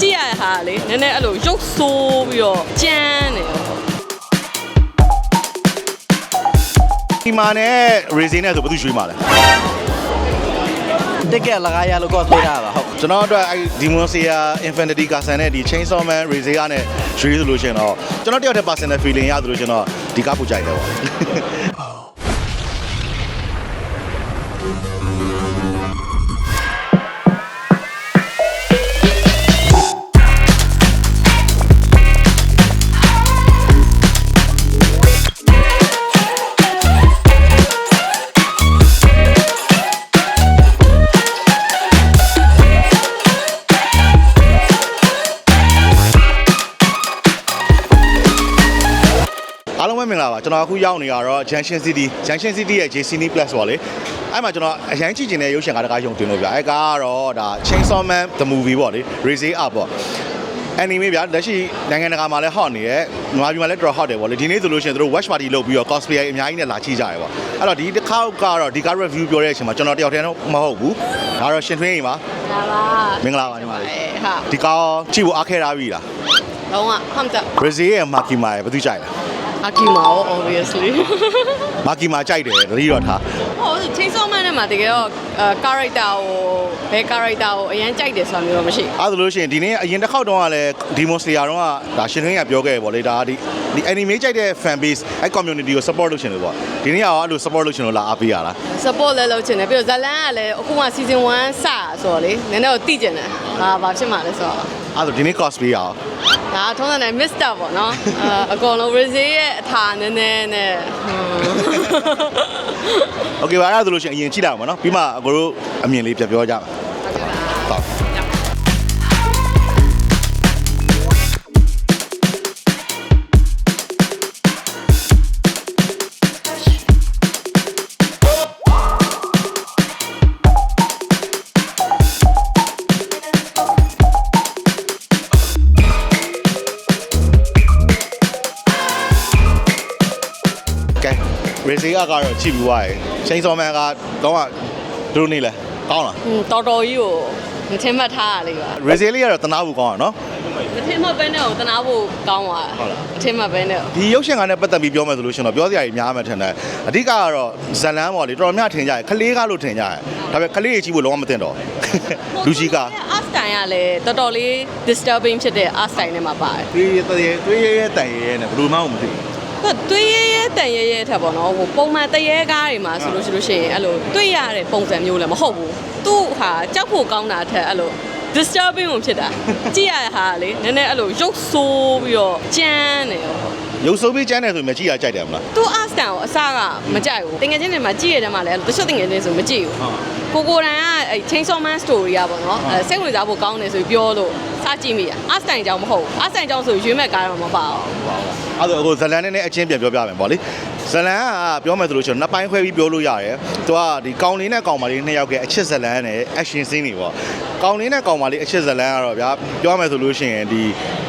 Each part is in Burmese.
ကြည့်ရတဲ့ဟာကလေနည်းနည်းအဲ့လိုရုပ်ဆိုးပြီးတော့ကြမ်းနေတယ်ဒီမှာနဲ့ racing နဲ့ဆိုဘယ်သူရွှေ့မှာလဲတက်ကက်လကားရလို့ cosplay တာပါဟုတ်ကျွန်တော်အတွက်အဲ့ Demon Slayer Infinity Castle နဲ့ဒီ Chainsaw Man racing နဲ့ရွှေ့ဆိုလို့ရှိရင်တော့ကျွန်တော်တယောက်တည်း personal feeling ရတယ်လို့ကျွန်တော်ဒီကားပူကြိုက်တယ်ပေါ့အား ကျွန်တော်အခုရောက်နေရတော့ Junction City Junction City ရဲ့ JCN Plus ပေါ့လေအဲ့မှာကျွန်တော်အရင်ကြည့်ကျင်တဲ့ရုပ်ရှင်ကားတကားရုံတင်လို့ဗျအဲ့ကားကတော့ဒါ Chainsaw Man the movie ပေါ့လေ Raising Up ပေါ့ anime ဗျလက်ရှိနိုင်ငံတကာမှာလည်း hot နေရဲ့မြန်မာပြည်မှာလည်းတော်တော် hot တယ်ပေါ့လေဒီနေ့ဆိုလို့ရှိရင်တို့ watch party လုပ်ပြီးတော့ cosplay အများကြီးနဲ့လာချိကြရပေါ့အဲ့တော့ဒီတစ်ခါကတော့ဒီကား review ပြောတဲ့အချိန်မှာကျွန်တော်တယောက်တည်းတော့မဟုတ်ဘူးဒါတော့ရှင်ထွင်းရင်ပါဒါပါမင်္ဂလာပါညီမလေးအဲဟာဒီကားကြည့်ဖို့အားခဲထားပြီလားလုံးဝဟမ်တာ Brazil ရဲ့ Makima ရဲ့ဘယ်သူကြိုက်လဲ အကီမာရော obviously Makima ကြိုက်တယ်တတိတော့ထားဟုတ်ချင်းစောမန်းနဲ့မှာတကယ်တော့အဲ character ကိုဘယ် character ကိုအရင်ကြိုက်တယ်ဆိုတာမျိုးတော့မရှိအဲ့ဒါလို့ရှိရင်ဒီနေ့အရင်တစ်ခေါက်တုန်းကလည်း Demon Slayer တုန်းကဒါရှင်ထွင်းကပြောခဲ့တယ်ပေါ့လေဒါဒီဒီ anime ကြိုက်တဲ့ fan base အဲ့ community ကို support လုပ်ချင်တယ်ပေါ့ဒီနေ့ကရောအဲ့လို support လုပ်ချင်လို့လာအားပေးရလား support လည်းလုပ်ချင်တယ်ပြီးတော့ဇလန်ကလည်းအခုမှ season 1စဆိုတော့လေနည်းနည်းတော့တိကျင်တယ်ဒါဘာဖြစ်မှလဲဆိုတော့အဲ့ဒါဒီနေ့ cosplay ရအောင် ဒါထုံးစံနဲ့ Mr ပေါ့နော်အဲအကောင်လုံး Rizzy ရဲ့အထာနည်းနည်းနဲ့ဟွန်း Okay ပါအဲ့ဒါဆိုလို့ရှိရင်အရင်ကြည့်လိုက်အောင်ပါနော်ပြီးမှအကိုတို့အမြင်လေးပြပြောကြပါ က်ကတော့ချစ်ပြီးွားရယ်ချိန်စော်မန်ကတော့ဒုနေလဲကောင်းလားอืมတော်တော်ကြီးကိုမထင်မှတ်ထားရလေပါရေဇီလေးကတော့တနာဘူးကောင်းတာနော်မထင်မှတ်ပဲနဲ့ကိုတနာဖို့ကောင်းသွားတာမထင်မှတ်ပဲနဲ့ကိုဒီရုပ်ရှင်ကနဲ့ပတ်သက်ပြီးပြောမယ်ဆိုလို့ရှင်တော့ပြောစရာကြီးများမှထင်တယ်အဓိကကတော့ဇလန်းပေါ့လေတော်တော်များထင်ကြရယ်ခလေးကလို့ထင်ကြရယ်ဒါပေမဲ့ခလေးကြီးဖို့လုံးဝမသိတော့လူကြီးက art style ကလည်းတော်တော်လေး disturbing ဖြစ်တဲ့ art style နဲ့မှာပါတယ်တွေးရတဲ့တွေးရတဲ့တိုင်ရဲနဲ့ဘယ်လိုမှမသိဘူး ဟိုတွေးရဲရဲတန်ရဲရဲထက်ပေါ့နော်ဟိုပုံမှန်တရဲကားတွေမှာဆိုလို့ရှိလို့ရှိရင်အဲ့လိုတွေးရတဲ့ပုံစံမျိုးလည်းမဟုတ်ဘူးသူ့ဟာကြောက်ဖို့ကောင်းတာထက်အဲ့လို disturbing ကိုဖြစ်တာကြည့်ရတဲ့ဟာကလေနည်းနည်းအဲ့လိုရုပ်ဆိုးပြီးတော့ကြမ်းနေရော ရုပ်စိုးပြီးကျန်းတယ်ဆိုရင်မကြည့်ရကြိုက်တယ်မလားသူ art style ကိုအစကမကြိုက်ဘူးတကယ်ချင်းတွေမှာကြည့်ရတဲ့မှာလည်းတချို့တကယ်ချင်းဆိုမကြည့်ဘူးကိုကိုတန်ကအဲ Chainsaw Man story อ่ะပေါ့နော်အဲစိတ်ဝင်စားဖို့ကောင်းတယ်ဆိုပြီးပြောလို့စကြည့်မိတာအစတိုင်ကြောင့်မဟုတ်ဘူးအစတိုင်ကြောင့်ဆိုရွေးမဲ့ကားတော့မပါဘူးအဲ့ဒါအခုဇလန်းနဲ့နဲ့အချင်းပြန်ပြောပြမယ်ပေါ့လေဇလန်းကပြောမယ်ဆိုလို့ရှိရင်နှစ်ပိုင်းခွဲပြီးပြောလို့ရတယ်သူကဒီကောင်လေးနဲ့ကောင်မလေးနှစ်ယောက်ရဲ့အချစ်ဇလန်းနဲ့ action scene တွေပေါ့ကောင်လေးနဲ့ကောင်မလေးအချစ်ဇလန်းကတော့ဗျာပြောမယ်ဆိုလို့ရှိရင်ဒီ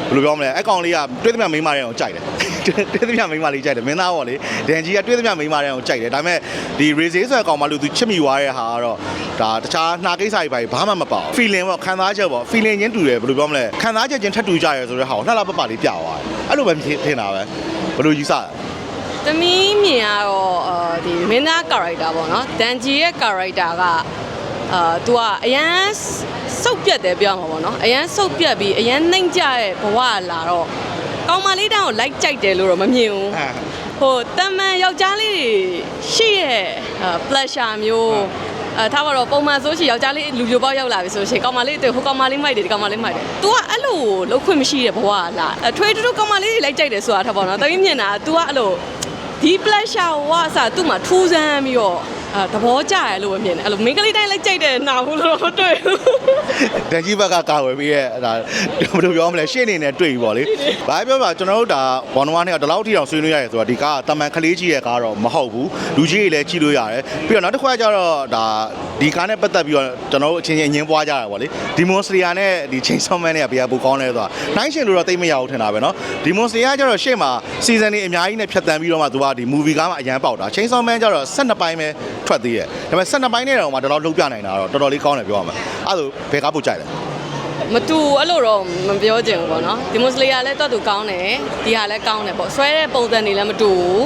ဘယ်လိုပြောမလဲအကောင်လေးကတွေးသမျှမိန်းမတွေအောင်ကြိုက်တယ် တွေးသမျှမိန်းမလေးကြိုက်တယ်မင်းသားပေါ့လေဒန်ဂျီကတွေးသမျှမိန်းမတွေအောင်ကြိုက်တယ်ဒါပေမဲ့ဒီ race ဆိုတဲ့ကောင်မလို့သူချစ်မိသွားတဲ့ဟာကတော့ဒါတခြားနှာကိစ္စတွေပါဘာမှမပေါ့ feeling ပေါ့ခံစားချက်ပေါ့ feeling ချင်းတူတယ်ဘယ်လိုပြောမလဲခံစားချက်ချင်းထပ်တူကြရဲဆိုတဲ့ဟာကိုလှလှပပလေးပြသွားတယ်အဲ့လိုပဲထင်တာပဲဘယ်လိုယူဆလဲသမီးမြင်ကတော့အာဒီမင်းသား character ပေါ့နော်ဒန်ဂျီရဲ့ character ကအာ तू ကအရန်စုပ်ပြတ်တယ်ပြောမှာပေါ့နော်အရန်စုပ်ပြတ်ပြီးအရန်နှိမ့်ကြတဲ့ဘဝလာတော့ ကောင်မလေးတောင်ကိုလိုက်ကြိုက်တယ်လို့တော့မမြင်ဘူးဟိုတမန်ယောက်ျားလေးတွေရှိရဲ့အာ pleasure မျိုးအဲထားပါတော့ပုံမှန်ဆိုရှင်ယောက်ျားလေးလူပြိုပေါက်ရောက်လာပြီဆိုရှင်ကောင်မလေးတွေဟိုကောင်မလေးမိုက်တယ်ဒီကောင်မလေးမိုက်တယ်။ तू ကအဲ့လိုလောက်ခွင့်မရှိတဲ့ဘဝလားအထွေးတူတူကောင်မလေးတွေလိုက်ကြိုက်တယ်ဆိုတာထားပါတော့။တမီးမြင်တာ तू ကအဲ့လိုဒီ pleasure ဝါစားသူ့မှာထူးဆန်းပြီးတော့အဲ သဘောကျရလို့ပဲမြင်တယ်အဲ့လိုမိန်းကလေးတိုင်းလိုက်ကြိုက်တယ်နာဘူးလို့တော့မတွေ့ဘူး ဒန်ကြီးဘက်ကကာဝယ်ပြီးရဲ့ဒါဘယ်လိုပြောမလဲရှေ့အနေနဲ့တွေ့ပြီပေါ့လေဘာပြောပါကျွန်တော်တို့ဒါဘောနဝါနဲ့ဒီလောက်ထိအောင်ဆွေးနွေးရတယ်ဆိုတော့ဒီကားကတမန်ကလေးကြီးရဲ့ကားတော့မဟုတ်ဘူးလူကြီးတွေလည်းကြည့်လို့ရတယ်ပြီးတော့နောက်တစ်ခွက်ကျတော့ဒါဒီကားနဲ့ပတ်သက်ပြီးတော့ကျွန်တော်တို့အချင်းချင်းအငင်းပွားကြတာပေါ့လေဒီမွန်စတရီယာနဲ့ဒီချိန်ဆော့မန်နဲ့ကဘယ်ဟာပိုကောင်းလဲဆိုတာနိုင်ရှင်လို့တော့သိမရဘူးထင်တာပဲเนาะဒီမွန်စတရီယာကျတော့ရှေ့မှာစီဇန်တွေအများကြီးနဲ့ဖြတ်တန်းပြီးတော့မှသူကဒီ movie ကားမှာအရန်ပေါက်တာချိန်ဆော့မန်ကျတော့12ပိုင်းပဲ ထွက်သေးရဲ့ဒါပေမဲ့12ပိုင်းနဲ့တော့မှတော်တော်လုံးပြနိုင်တာတော့တော်တော်လေးကောင်းတယ်ပြောရမှာအဲ့ဒါဆိုဘယ်ကားပို့ကြိုက်လဲမတူအဲ့လိုတော့မပြောချင်ဘူးပေါ့နော်ဒီမွတ်စလီကလည်းတော့သူကောင်းတယ်ဒီဟာလည်းကောင်းတယ်ပေါ့ဆွဲတဲ့ပုံစံတွေလည်းမတူဘူး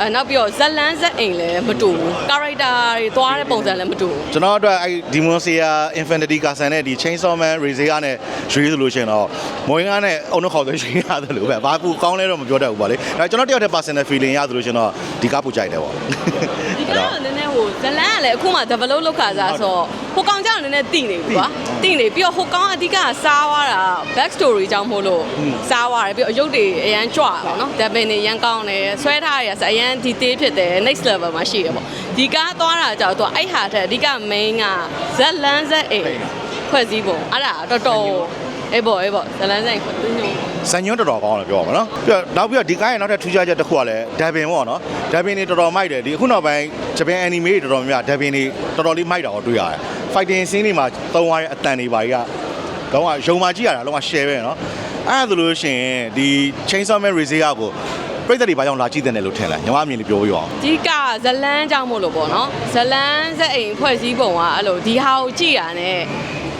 အဲနောက်ပြီးတော့ဇက်လန်းဇက်အိမ်လည်းမတူဘူးကာရိုက်တာတွေသွားတဲ့ပုံစံလည်းမတူဘူးကျွန်တော်အတွက်အဲ့ဒီမွန်စီယာ Infinity ကာဆန်နဲ့ဒီ Chainsaw Man Razor နဲ့ရွေးဆိုလို့ရှိရင်တော့မွေးကားနဲ့အုံနှခေါ်ဆိုရွေးရတယ်လို့ပဲဘာပူကောင်းလဲတော့မပြောတတ်ဘူးပါလေဒါကျွန်တော်တယောက်တည်း personal feeling ရတယ်လို့ရှိရင်တော့ဒီကားပူကြိုက်တယ်ပေါ့ဒီက တော့နည်းနည်းဟိုဇလန်းကလည်းအခုမှ develop လုပ်ခါစားဆိုတော့ဟိုကောင်ကြောင့်နည်းနည်းတိနေပြီကွာတိနေပြီးတော့ဟိုကောင်အဓိကစားသွားတာ back story ကြောင့်မို့လို့စားသွားတယ်ပြီးတော့အယုတ်တွေအရန်ကြွပါတော့ဒက်ပင်တွေရန်ကောင်းတယ်ဆွဲထားရဆိုအရန် detail ဖြစ်တယ် next level မှာရှိတယ်ပေါ့ဒီကားသွားတာကြောင့်သူကအဲ့ဟာထက်အဓိက main ကဇက်လန်းဇက်အိမ်ဖွဲ့စည်းပုံအဲ့ဒါတော်တော်အေးပေါ့အေးပေါ့ဇလန်းဇက်အိမ်ဖွဲ့စည်းပုံ ဇန်ညွန်းတော်တော်ကောင်းတယ်ပြောပါမနော်ပြီးတော့နောက်ပြီးတော့ဒီကားရဲ့နောက်ထပ်ထူးခြားချက်တစ်ခုကလည်းဒက်ဘင်ပေါ့နော်ဒက်ဘင်တွေတော်တော်မိုက်တယ်ဒီအခုနောက်ပိုင်းဂျပန်အနီမေတွေတော်တော်များများဒက်ဘင်တွေတော်တော်လေးမိုက်တာကိုတွေ့ရတယ် fighting scene တွေမှာသုံးရတဲ့အတန်တွေပါကြီးကတော့ကရုံမှကြည့်ရတာလုံးဝ share ပဲနော်အဲ့ဒါဆိုလို့ရှိရင်ဒီ Chainsaw Man Razor ကိုပြိတ္တတွေဘာကြောင့်လာကြည့်တဲ့တယ်လို့ထင်လဲညီမအမြင်လေးပြောပြပါဦးဒီကဇလန်းကြောင့်မို့လို့ပေါ့နော်ဇလန်းဇက်အိမ်ဖွဲ့စည်းပုံကအဲ့လိုဒီဟာကိုကြည့်ရတဲ့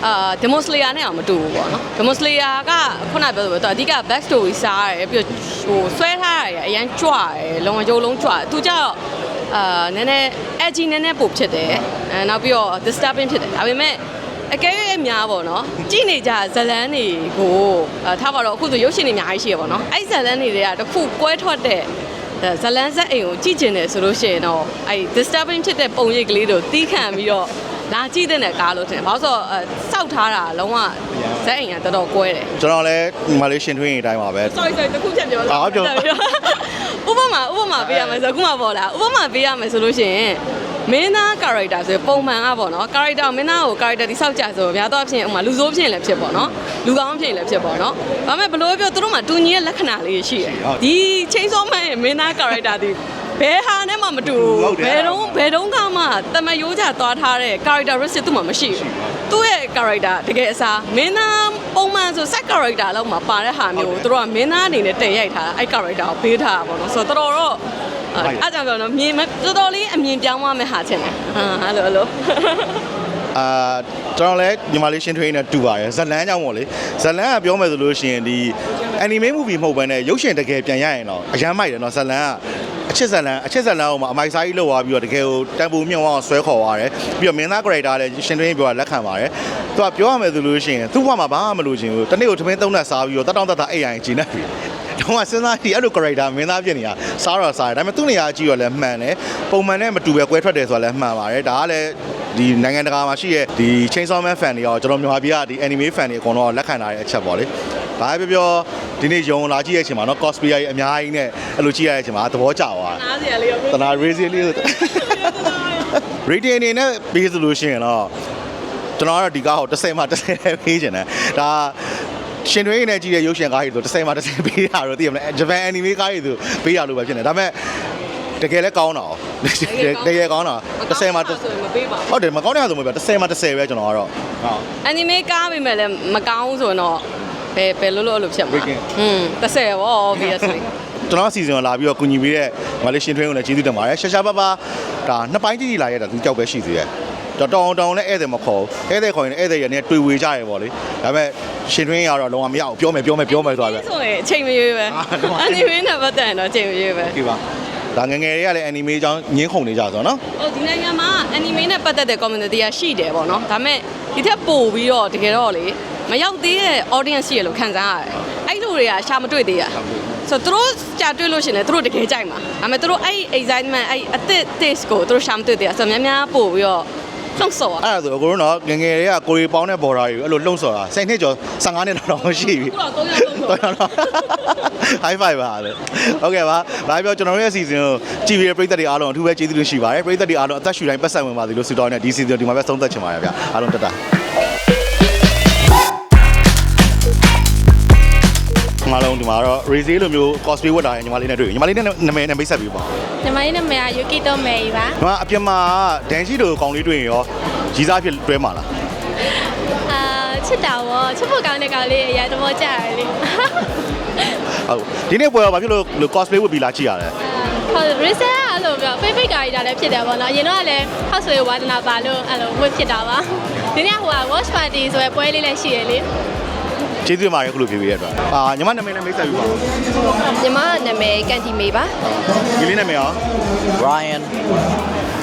အာဒီမိုစလီယာနဲ့အောင်မတူဘူးပေါ့နော်ဒီမိုစလီယာကခုနပြောသလိုသူအဓိက back story စားရတယ်ပြီးတော့ဟိုဆွဲထားရတယ်အရန်ကြွတယ်လုံဝကြိုးလုံးကြွတယ်သူကြောင့်အာနည်းနည်း edgy နည်းနည်းပိုဖြစ်တယ်အဲနောက်ပြီးတော့ disturbing ဖြစ်တယ်ဒါပေမဲ့အကယ်၍အများပေါ့နော်ကြည့်နေကြဇလန်းတွေကိုအာထားပါတော့အခုဆိုရုပ်ရှင်တွေအများကြီးရှိရပေါ့နော်အဲ့ဇလန်းတွေကတခုကွဲထွက်တဲ့ဒါဇလန်းဇက်အိမ်ကိုကြည့်ကျင်တယ်ဆိုလို့ရှိရင်တော့အဲ့ disturbing ဖြစ်တဲ့ပုံရိပ်ကလေးတို့တီးခံပြီးတော့ လာကြည့်တဲ့ကားလို့ထင်တယ်။ဘာလို့ဆိုတော့အဲစောက်ထားတာလုံးဝဇက်အိမ်ကတော်တော်ကွဲတယ်ကျွန်တော်လည်းမလေးရှင်ထွေးရင်အတိုင်းပါပဲ။ sorry sorry တခုချက်ပြောအာပြောဥပမာဥပမာပေးရမယ်ဆိုအခုမှပေါ်လာဥပမာပေးရမယ်ဆိုလို့ရှိရင်မင်းသား character ဆိုပုံမှန်ကပေါ့နော် character မင်းသားကို character တိစောက်ကြဆိုများတော့ဖြစ်ဥမာလူဆိုးဖြစ်ရင်လည်းဖြစ်ပေါ့နော်လူကောင်းဖြစ်ရင်လည်းဖြစ်ပေါ့နော်ဒါပေမဲ့ဘလို့ပြောသူတို့မှာတူညီရဲ့လက္ခဏာလေးရှိတယ်ဒီချင်းစောမန်းရဲ့မင်းသား character ဒီ ဘယ်ဟာနဲ့မှမတူဘူးဘယ်တော့ဘယ်တော့မှတမယိုးကြသွားထားတဲ့ characteristic သူ့မှာမရှိဘူးသူ့ရဲ့ character တကယ်အစားမင်းသားပုံမှန်ဆို set character လောက်မှာပါတဲ့ဟာမျိုးသူတို့ကမင်းသားအနေနဲ့တည်ရိုက်ထားတာအဲ့ character ကိုပေးထားတာပေါ့နော်ဆိုတော့တော်တော်တော့အဲ့ကြောင့်ပြောတော့မြင်တော်တော်လေးအမြင်ပြောင်းသွားမယ်ဟာချင်တယ်ဟာအဲ့လိုအဲ့လို အာကျွန်တော်လည်းညီမလေးရှင်ထွေးနေတူပါတယ်ဇလန်းကြောင့်ပေါ့လေဇလန်းကပြောမယ်ဆိုလို့ရှိရင်ဒီ anime movie မဟုတ်ဘဲနဲ့ရုပ်ရှင်တကယ်ပြန်ရရင်တော့အရန်မိုက်တယ်နော်ဇလန်းက အချစ်ဇလန်းအချစ်ဇလန်းအောင်မှာအမိုက်စားကြီးလောက်သွားပြီးတော့တကယ်ကိုတန်ဖိုးမြင့်အောင်ဆွဲခေါ်သွားတယ်ပြီးတော့မင်းသား character လည်းရှင်ထွေးပြောတာလက်ခံပါတယ်သူကပြောရမယ်ဆိုလို့ရှိရင်သူ့ဘဝမှာဘာမှမလို့ချင်ဘူးတနေ့ကိုသမင်းသုံးနဲ့စားပြီးတော့တတောင်းတတအိမ်ရင်ဂျင်းနေပြီတော့ကစဉ်းစားကြည့်အဲ့လို character မင်းသားဖြစ်နေတာစားတော့စားတယ်ဒါပေမဲ့သူ့နေရာကြည့်တော့လည်းမှန်တယ်ပုံမှန်နဲ့မတူပဲကွဲထွက်တယ်ဆိုတာလည်းမှန်ပါတယ်ဒါကလည်းဒီနိုင်ငံတကာမှာရှိရဲ့ဒီ Chainsaw Man fan တွေရောကျွန်တော်မြန်မာပြည်ကဒီ anime fan တွေအကုန်လုံးလက်ခံထားတဲ့အချက်ပေါ့လေ ဘာပဲပြောပြောဒီနေ့ယုံလာကြည့်ရဲ့အချိန်မှာနော် cosplay ကြီးအများကြီးနဲ့အဲ့လိုကြည့်ရတဲ့အချိန်မှာသဘောကျသွားနားစရာလေးရောတနာ raise လေးဆို rating အနေနဲ့ပြီးဆိုလို့ရှိရင်တော့ကျွန်တော်ကတော့ဒီကားကို30မှ30ပေးချင်တယ်ဒါရှင်တွေနဲ့ကြည့်တဲ့ရုပ်ရှင်ကားကြီးဆို30မှ30ပေးတာတော့သိရမလားဂျပန် anime ကားကြီးဆိုပေးရလို့ပဲဖြစ်နေဒါပေမဲ့တကယ်လဲကောင်းတာ哦တကယ်ကောင်းတာ30မှဆိုရင်မပေးပါဘူးဟုတ်တယ်မကောင်းတဲ့ဟာဆိုမပြော30မှ30ပဲကျွန်တော်ကတော့ဟုတ်အနီမေကားပေမဲ့လည်းမကောင်းဘူးဆိုရင်တော့ ဘယ်ဘယ်လို့လို့အဲ့လိုဖြစ်မှာ Weekend ဟွန်း30ပေါ့ obviously ကျွန်တော်အစီအစဉ်ကိုလာပြီးတော့ကူညီပေးတဲ့မလေးရှင်ထွင်းကိုလည်းကျေးဇူးတင်ပါတယ်ရှာရှာပါပါဒါနှစ်ပိုင်းကြည့်ကြည့်လာရတာသူကြောက်ပဲရှိသေးတယ်တော်တောင်တောင်လည်းဧည့်သည်မခေါ်ဧည့်သည်ခေါ်ရင်ဧည့်သည်ရနဲ့တွေ့ဝေကြရပေါ့လေဒါပေမဲ့ရှင်ထွင်းရတော့လုံးဝမရအောင်ပြောမယ်ပြောမယ်ပြောမယ်ဆိုတာပဲ ဆိုရင်အချိန်မရွေးပဲအာတော့အနီမေနဲ့ပတ်သက်ရင်တော့အချိန်မရွေးပဲ ဒီပါဒါငယ်ငယ်တွေကလည်း anime အကြောင်းညင်းခုန်နေကြဆိုတော့နော်ဟိုဒီနိုင်ငံမှာအနီမေနဲ့ပတ်သက်တဲ့ community ကရှိတယ်ပေါ့နော်ဒါပေမဲ့ဒီထက်ပိုပြီးတော့တကယ်တော့လေ မရောက်သေးတဲ့ audience ရှိရလို့ခံစားရတယ်အဲ့လိုတွေကရှာမတွေ့သေးရဆိုတော့သူတို့ကြာတွေ့လို့ရှရင်လေသူတို့တကယ်ကြိုက်မှာဒါပေမဲ့သူတို့အဲ့ excitement အဲ့အသစ် taste ကိုသူတို့ရှာမတွေ့သေးရဆိုတော့များများပို့ပြီးတော့လှုပ်ဆော်အဲ့ဒါဆိုအကိုတို့နော်ငယ်ငယ်တွေကကိုရီပေါင်းတဲ့ border တွေကိုအဲ့လိုလှုံ့ဆော်တာ10နှစ်ကျော်15နှစ်တော့ရှိပြီခုတော့3ရောက်3တော်ရတော့ high five ပါလေဟုတ်ကဲ့ပါဒါပြောကျွန်တော်တို့ရဲ့ season ကိုကြည်ပြီးတဲ့ပရိသတ်တွေအားလုံးအထူးပဲကျေးဇူးတင်ရှိပါတယ်ပရိသတ်တွေအားလုံးအသက်ရှူတိုင်းပတ်သက်ဝင်ပါစေလို့ဆုတောင်းနေဒီ season ဒီမှာပဲဆုံးသက်ချင်ပါတယ်ဗျအားလုံးတက်တာ မလုံးဒီမှာတော့ Razy လိုမျိုး cosplay ဝတ်တာရင်ညီမလေးနဲ့တွေ့ညီမလေးနဲ့နာမည်နဲ့မိတ်ဆက်ပြီးပါညီမလေးနာမည်ကယူကီတိုမယ်ကြီးပါညီမအပြင်မှာဒန်ရှိတို့ကောင်လေးတွေ့ရင်ရောကြီးစားဖြစ်တွဲမှာလားအာချစ်တာဗောချစ်ဖို့ကောင်းတဲ့ကောင်လေးအရင်သဘောကျတယ်လေဟုတ်ဒီနေ့ပွဲတော့ဘာဖြစ်လို့လို့ cosplay ဝတ်ပြီးလာကြည့်ရလဲဟုတ် reset အဲ့လိုပြော favorite ကာရီတာလည်းဖြစ်တယ်ဗောနော်အရင်တော့ကလည်းဟောက်ဆွေဝါဒနာပါလို့အဲ့လိုဝတ်ဖြစ်တာပါဒီနေ့ဟိုက watch party ဆိုရယ်ပွဲလေးလည်းရှိရလေ ကျေးဇူးတင်ပါတယ်ခုလိုဖြေပေးရတဲ့အတွက်အာညီမနာမည်နဲ့မိတ်ဆက်ပြပါဦးညီမနာမည်ကန်တီမေပါဒီလေးနာမည်ရော Ryan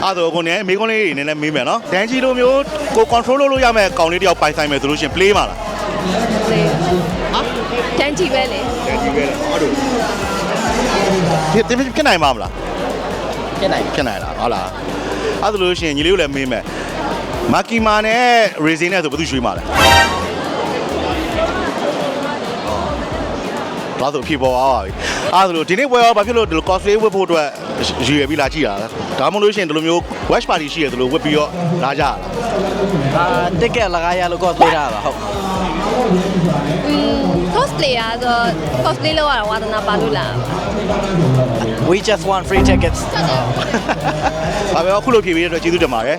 အဲ့တော့ကိုနေမိကုန်းလေးတွေနည်းနည်းမေးမယ်နော်ဒန်ဂျီလိုမျိုးကို control လုပ်လို့ရမယ့်ကောင်လေးတယောက်ပိုင်ဆိုင်မယ်ဆိုလို့ရှိရင် play မှာလား လေဟာတန်ကြီးပဲလေဒန်ဂျီပဲအဲ့လိုဖြစ်ဖြစ်ဖြစ်နိုင်မှာမလားဖြစ်နိုင်ဖြစ်နိုင်လားဟုတ်လားအဲ့ဒါလို့ရှိရင်ညီလေးကိုလည်းမေးမယ်မာကီမာနဲ့ရေဇင်းနဲ့ဆိုဘယ်သူရွှေ့မှာလဲ ဒါဆိုအဖြစ်ပေါ်သွားပါပြီအဲဒါဆိုလို့ဒီနေ့ပွဲရောဘာဖြစ်လို့ဒီလို cosplay ဝတ်ဖို့အတွက်ရည်ရွယ်ပြီးလာကြည့်တာလားဒါမှမဟုတ်လို့ရှိရင်ဒီလိုမျိုး watch party ရှိရသလိုဝတ်ပြီးတော့လာကြတာလားအာတက်ကြက်လကားရလို့ cosplay ရတာပါဟုတ် cosplay ရဆို cosplay လောက်ရဝါသနာပါလို့လား we just want free tickets ဘာပဲအခုလိုဖြေပေးတဲ့အတွက်ကျေးဇူးတင်ပါတယ်